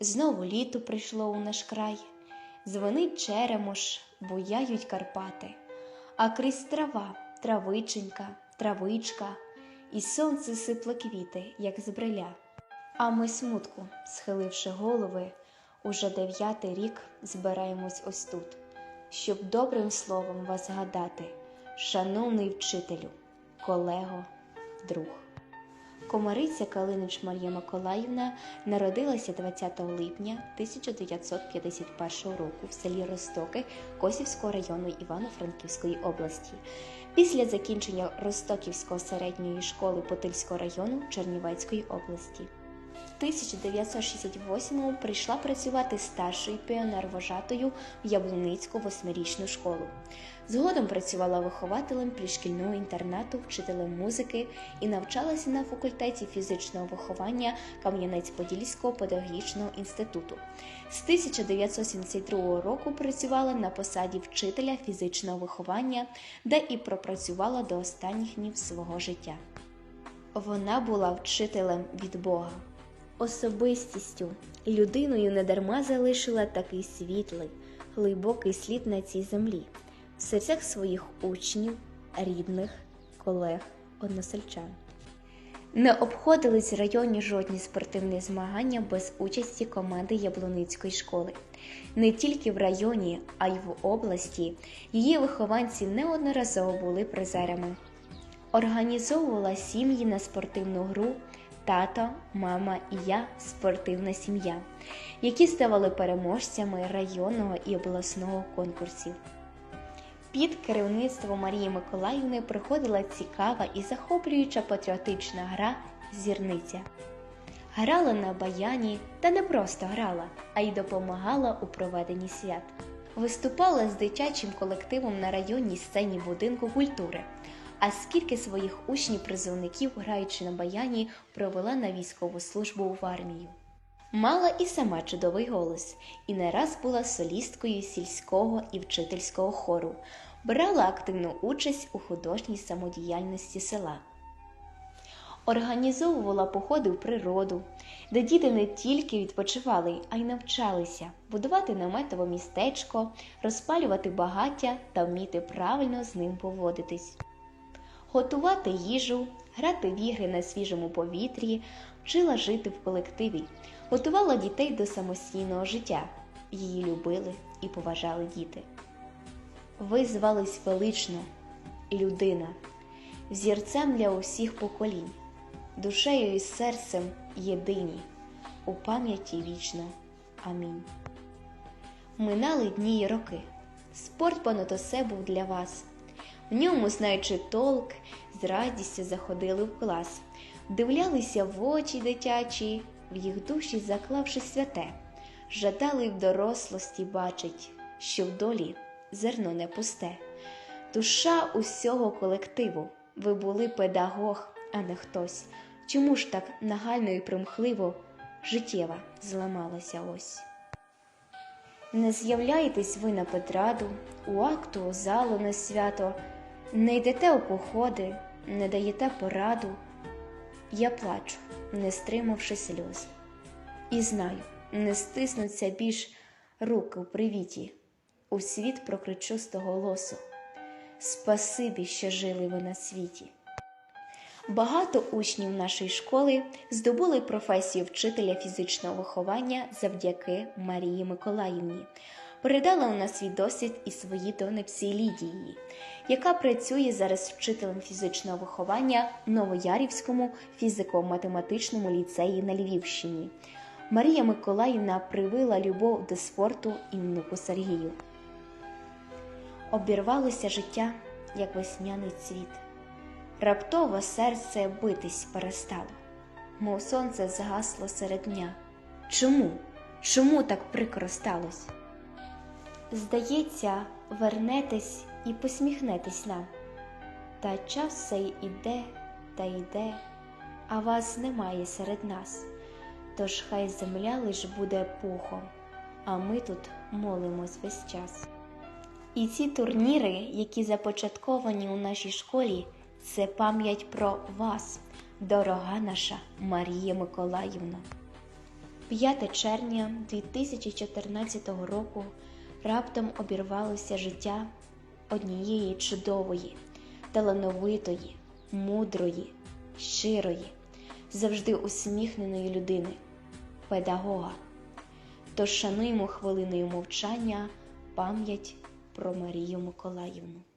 Знову літо прийшло у наш край, дзвонить черемош, буяють Карпати, а крізь трава, травиченька, травичка, і сонце сипле квіти, як з бриля. А ми смутку, схиливши голови, уже дев'ятий рік збираємось ось тут, щоб добрим словом вас згадати, шановний вчителю, колего, друг. Комариця Калинич Марія Миколаївна народилася 20 липня 1951 року в селі Ростоки Косівського району Івано-Франківської області. Після закінчення Ростоківського середньої школи Потильського району Чернівецької області. В 1968-му прийшла працювати старшою піонер-вожатою в Яблуницьку восьмирічну школу. Згодом працювала вихователем пришкільного інтернату, вчителем музики і навчалася на факультеті фізичного виховання Кам'янець-Подільського педагогічного інституту. З 1972 року працювала на посаді вчителя фізичного виховання, де і пропрацювала до останніх днів свого життя. Вона була вчителем від Бога, особистістю, людиною недарма залишила такий світлий, глибокий слід на цій землі, в серцях своїх учнів, рідних, колег, односельчан. Не обходились в районі жодні спортивні змагання без участі команди Яблуницької школи. Не тільки в районі, а й в області її вихованці неодноразово були призерами організовувала сім'ї на спортивну гру Тато, мама і я спортивна сім'я, які ставали переможцями районного і обласного конкурсів. Під керівництвом Марії Миколаївни приходила цікава і захоплююча патріотична гра Зірниця. Грала на баяні та не просто грала, а й допомагала у проведенні свят. Виступала з дитячим колективом на районній сцені будинку культури. А скільки своїх учнів-призовників, граючи на баяні, провела на військову службу в армію. Мала і сама чудовий голос, і не раз була солісткою сільського і вчительського хору, брала активну участь у художній самодіяльності села. Організовувала походи в природу, де діти не тільки відпочивали, а й навчалися будувати наметове містечко, розпалювати багаття та вміти правильно з ним поводитись готувати їжу, грати в ігри на свіжому повітрі, вчила жити в колективі, готувала дітей до самостійного життя. Її любили і поважали діти. Ви звались велично, людина, взірцем для усіх поколінь, душею і серцем єдині, у пам'яті вічно. Амінь. Минали дні й роки. Спорт понад усе був для вас. В ньому, знаючи толк, з радістю заходили в клас, дивлялися в очі дитячі, в їх душі заклавши святе, жадали в дорослості бачить, що в долі зерно не пусте. Душа усього колективу, ви були педагог, а не хтось. Чому ж так нагально і примхливо життєва зламалася ось? Не з'являєтесь ви на Петраду, у акту у залу на свято, не йдете у походи, не даєте пораду. Я плачу, не стримавши сльоз. І знаю, не стиснуться більш руки у привіті, у світ прокричу з того голосу. Спасибі, що жили ви на світі. Багато учнів нашої школи здобули професію вчителя фізичного виховання завдяки Марії Миколаївні. Передала у нас свій досвід і своїй донечці Лідії, яка працює зараз вчителем фізичного виховання в Новоярівському фізико-математичному ліцеї на Львівщині. Марія Миколаївна привила любов до спорту і внуку Сергію. Обірвалося життя, як весняний цвіт. Раптово серце битись перестало, мов сонце згасло серед дня. Чому? Чому так прикро сталося? Здається, вернетесь і посміхнетесь нам. Та час цей іде та йде, а вас немає серед нас. Тож хай земля лиш буде пухом, а ми тут молимось весь час. І ці турніри, які започатковані у нашій школі, це пам'ять про вас, дорога наша Марія Миколаївна. 5 червня 2014 року раптом обірвалося життя однієї чудової, талановитої, мудрої, щирої, завжди усміхненої людини, педагога. Тож шануємо хвилиною мовчання пам'ять про Марію Миколаївну.